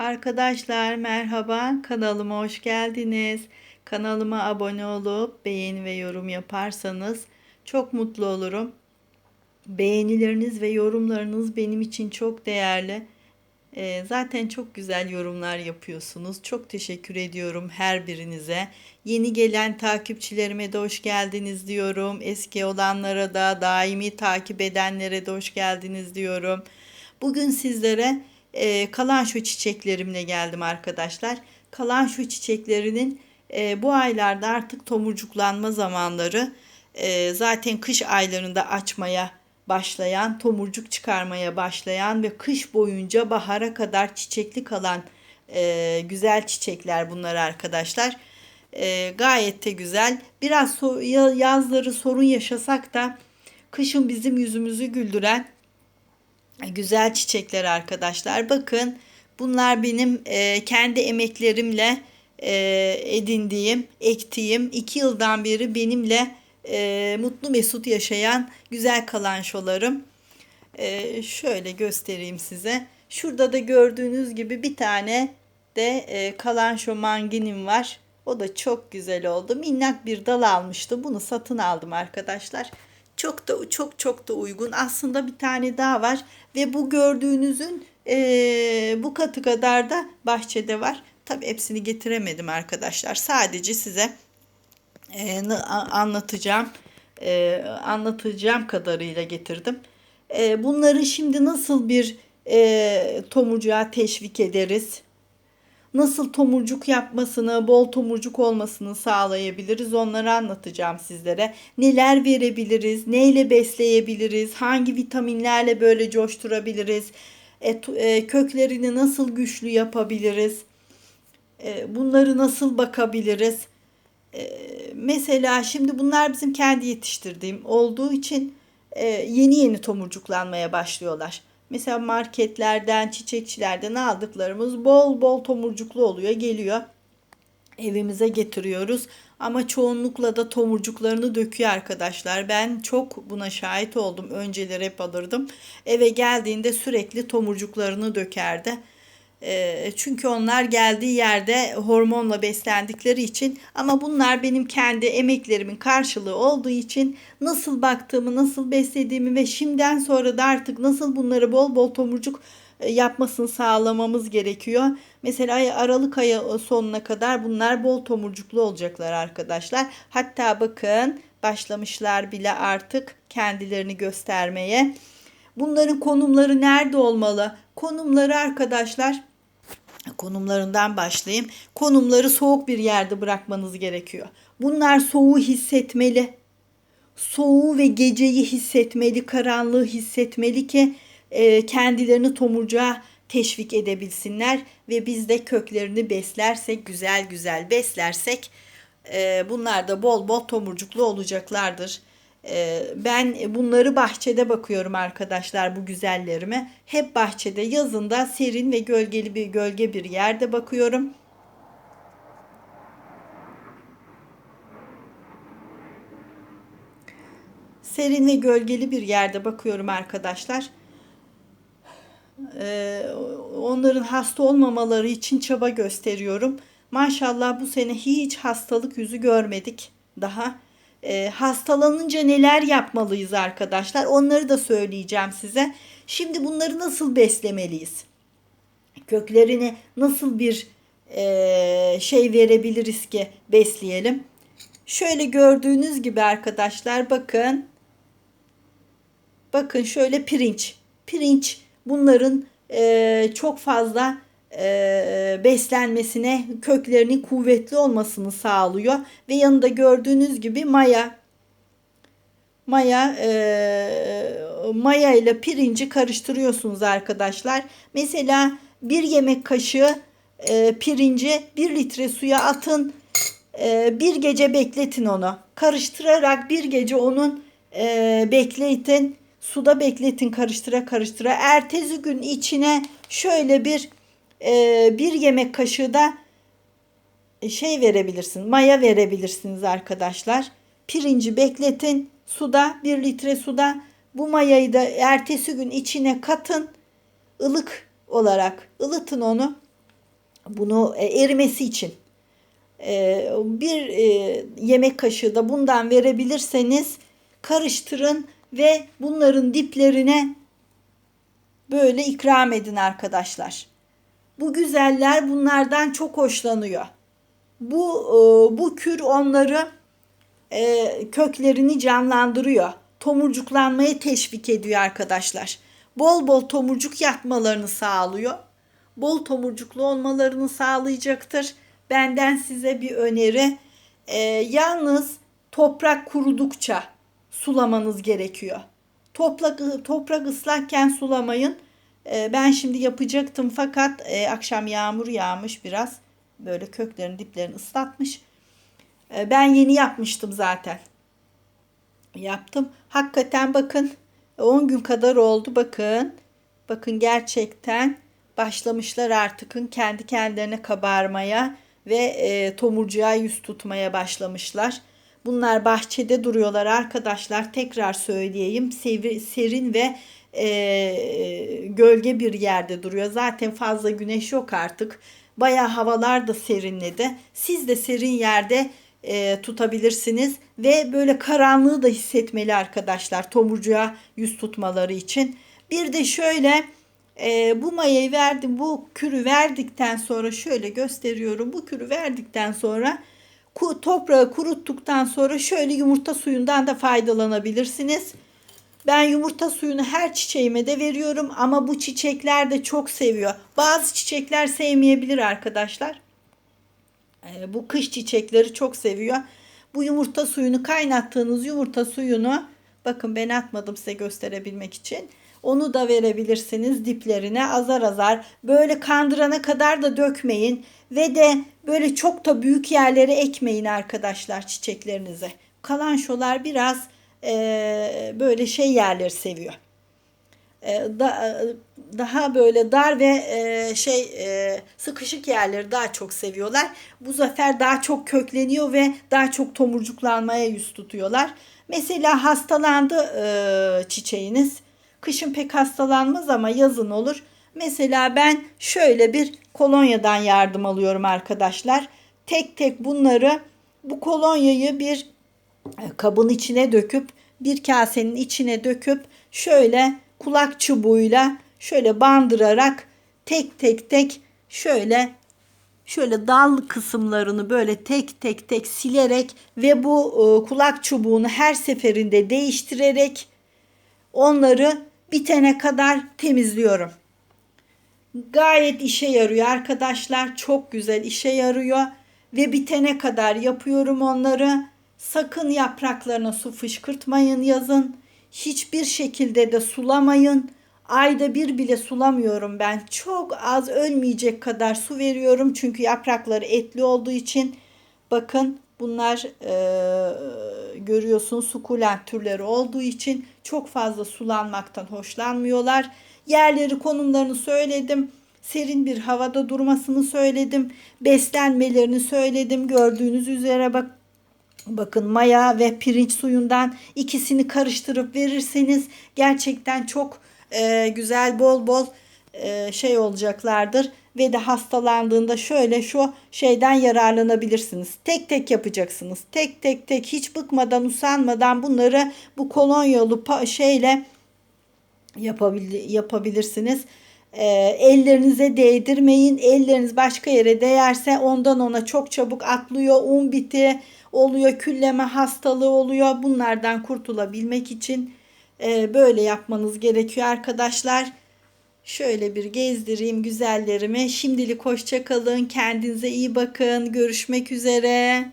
Arkadaşlar merhaba kanalıma hoş geldiniz. Kanalıma abone olup beğeni ve yorum yaparsanız çok mutlu olurum. Beğenileriniz ve yorumlarınız benim için çok değerli. Ee, zaten çok güzel yorumlar yapıyorsunuz. Çok teşekkür ediyorum her birinize. Yeni gelen takipçilerime de hoş geldiniz diyorum. Eski olanlara da daimi takip edenlere de hoş geldiniz diyorum. Bugün sizlere e, kalanşo çiçeklerimle geldim arkadaşlar. Kalanşo çiçeklerinin e, bu aylarda artık tomurcuklanma zamanları. E, zaten kış aylarında açmaya başlayan, tomurcuk çıkarmaya başlayan ve kış boyunca bahara kadar çiçekli kalan e, güzel çiçekler bunlar arkadaşlar. E, gayet de güzel. Biraz so- ya- yazları sorun yaşasak da kışın bizim yüzümüzü güldüren güzel çiçekler arkadaşlar. Bakın bunlar benim e, kendi emeklerimle e, edindiğim, ektiğim, iki yıldan beri benimle e, mutlu mesut yaşayan güzel kalanşolarım. E, şöyle göstereyim size. Şurada da gördüğünüz gibi bir tane de e, kalanşo manginim var. O da çok güzel oldu. Minnak bir dal almıştım. Bunu satın aldım arkadaşlar. Çok da çok çok da uygun. Aslında bir tane daha var ve bu gördüğünüzün e, bu katı kadar da bahçede var. Tabi hepsini getiremedim arkadaşlar. Sadece size e, anlatacağım e, anlatacağım kadarıyla getirdim. E, bunları şimdi nasıl bir e, tomurcuğa teşvik ederiz? Nasıl tomurcuk yapmasını, bol tomurcuk olmasını sağlayabiliriz onları anlatacağım sizlere. Neler verebiliriz, neyle besleyebiliriz, hangi vitaminlerle böyle coşturabiliriz, e, e, köklerini nasıl güçlü yapabiliriz, e, bunları nasıl bakabiliriz. E, mesela şimdi bunlar bizim kendi yetiştirdiğim olduğu için e, yeni yeni tomurcuklanmaya başlıyorlar. Mesela marketlerden, çiçekçilerden aldıklarımız bol bol tomurcuklu oluyor, geliyor. Evimize getiriyoruz ama çoğunlukla da tomurcuklarını döküyor arkadaşlar. Ben çok buna şahit oldum. Önceleri hep alırdım. Eve geldiğinde sürekli tomurcuklarını dökerdi. E, çünkü onlar geldiği yerde hormonla beslendikleri için ama bunlar benim kendi emeklerimin karşılığı olduğu için nasıl baktığımı, nasıl beslediğimi ve şimdiden sonra da artık nasıl bunları bol bol tomurcuk e, yapmasını sağlamamız gerekiyor. Mesela Aralık ayı sonuna kadar bunlar bol tomurcuklu olacaklar arkadaşlar. Hatta bakın başlamışlar bile artık kendilerini göstermeye. Bunların konumları nerede olmalı? Konumları arkadaşlar konumlarından başlayayım. Konumları soğuk bir yerde bırakmanız gerekiyor. Bunlar soğuğu hissetmeli. Soğuğu ve geceyi hissetmeli, karanlığı hissetmeli ki e, kendilerini tomurcuğa teşvik edebilsinler ve biz de köklerini beslersek, güzel güzel beslersek e, bunlar da bol bol tomurcuklu olacaklardır. E, ben bunları bahçede bakıyorum arkadaşlar bu güzellerime. Hep bahçede yazında serin ve gölgeli bir gölge bir yerde bakıyorum. Serin ve gölgeli bir yerde bakıyorum arkadaşlar. Ee, onların hasta olmamaları için çaba gösteriyorum. Maşallah bu sene hiç hastalık yüzü görmedik daha. Ee, hastalanınca neler yapmalıyız arkadaşlar? Onları da söyleyeceğim size. Şimdi bunları nasıl beslemeliyiz? Köklerini nasıl bir e, şey verebiliriz ki besleyelim? Şöyle gördüğünüz gibi arkadaşlar bakın. Bakın şöyle pirinç. Pirinç bunların e, çok fazla beslenmesine, köklerinin kuvvetli olmasını sağlıyor. Ve yanında gördüğünüz gibi maya. Maya, e, maya ile pirinci karıştırıyorsunuz arkadaşlar. Mesela bir yemek kaşığı e, pirinci bir litre suya atın. E, bir gece bekletin onu. Karıştırarak bir gece onun e, bekletin. Suda bekletin karıştıra karıştıra. Ertesi gün içine şöyle bir e, bir yemek kaşığı da şey verebilirsin. Maya verebilirsiniz arkadaşlar. Pirinci bekletin suda bir litre suda. Bu mayayı da ertesi gün içine katın. ılık olarak ılıtın onu. bunu e, erimesi için e, bir e, yemek kaşığı da bundan verebilirseniz karıştırın ve bunların diplerine böyle ikram edin arkadaşlar. Bu güzeller bunlardan çok hoşlanıyor. Bu e, bu kür onları e, köklerini canlandırıyor. Tomurcuklanmaya teşvik ediyor arkadaşlar. Bol bol tomurcuk yapmalarını sağlıyor. Bol tomurcuklu olmalarını sağlayacaktır. Benden size bir öneri. E, yalnız toprak kurudukça sulamanız gerekiyor. Toprak, toprak ıslakken sulamayın. E, ben şimdi yapacaktım fakat e, akşam yağmur yağmış biraz. Böyle köklerin diplerini ıslatmış. E, ben yeni yapmıştım zaten. Yaptım. Hakikaten bakın 10 gün kadar oldu bakın. Bakın gerçekten başlamışlar artık kendi kendilerine kabarmaya ve e, tomurcuğa yüz tutmaya başlamışlar. Bunlar bahçede duruyorlar arkadaşlar. Tekrar söyleyeyim. Serin ve e, gölge bir yerde duruyor. Zaten fazla güneş yok artık. Bayağı havalar da serinledi. Siz de serin yerde e, tutabilirsiniz ve böyle karanlığı da hissetmeli arkadaşlar tomurcuğa yüz tutmaları için. Bir de şöyle e, bu mayayı verdim bu kürü verdikten sonra şöyle gösteriyorum bu kürü verdikten sonra toprağı kuruttuktan sonra şöyle yumurta suyundan da faydalanabilirsiniz. Ben yumurta suyunu her çiçeğime de veriyorum ama bu çiçekler de çok seviyor. Bazı çiçekler sevmeyebilir arkadaşlar. Ee, bu kış çiçekleri çok seviyor. Bu yumurta suyunu kaynattığınız yumurta suyunu bakın ben atmadım size gösterebilmek için. Onu da verebilirsiniz diplerine azar azar. Böyle kandırana kadar da dökmeyin. Ve de böyle çok da büyük yerlere ekmeyin arkadaşlar çiçeklerinize. Kalançolar biraz e, böyle şey yerleri seviyor. E, da, daha böyle dar ve e, şey e, sıkışık yerleri daha çok seviyorlar. Bu zafer daha çok kökleniyor ve daha çok tomurcuklanmaya yüz tutuyorlar. Mesela hastalandı e, çiçeğiniz. Kışın pek hastalanmaz ama yazın olur. Mesela ben şöyle bir kolonyadan yardım alıyorum arkadaşlar. Tek tek bunları bu kolonyayı bir e, kabın içine döküp bir kasenin içine döküp şöyle kulak çubuğuyla şöyle bandırarak tek tek tek şöyle şöyle dal kısımlarını böyle tek tek tek silerek ve bu e, kulak çubuğunu her seferinde değiştirerek onları bitene kadar temizliyorum. Gayet işe yarıyor arkadaşlar. Çok güzel işe yarıyor ve bitene kadar yapıyorum onları. Sakın yapraklarına su fışkırtmayın yazın. Hiçbir şekilde de sulamayın. Ayda bir bile sulamıyorum ben. Çok az ölmeyecek kadar su veriyorum. Çünkü yaprakları etli olduğu için. Bakın bunlar e, görüyorsunuz sukulent türleri olduğu için çok fazla sulanmaktan hoşlanmıyorlar. Yerleri konumlarını söyledim. Serin bir havada durmasını söyledim. Beslenmelerini söyledim. Gördüğünüz üzere bak Bakın maya ve pirinç suyundan ikisini karıştırıp verirseniz gerçekten çok e, güzel bol bol e, şey olacaklardır ve de hastalandığında şöyle şu şeyden yararlanabilirsiniz. Tek tek yapacaksınız. Tek tek tek hiç bıkmadan usanmadan bunları bu kolonyalı şeyle yapabil yapabilirsiniz. E, ellerinize değdirmeyin. Elleriniz başka yere değerse ondan ona çok çabuk atlıyor. Un biti oluyor, külleme hastalığı oluyor. Bunlardan kurtulabilmek için e, böyle yapmanız gerekiyor arkadaşlar. Şöyle bir gezdireyim güzellerimi. Şimdilik hoşça kalın. Kendinize iyi bakın. Görüşmek üzere.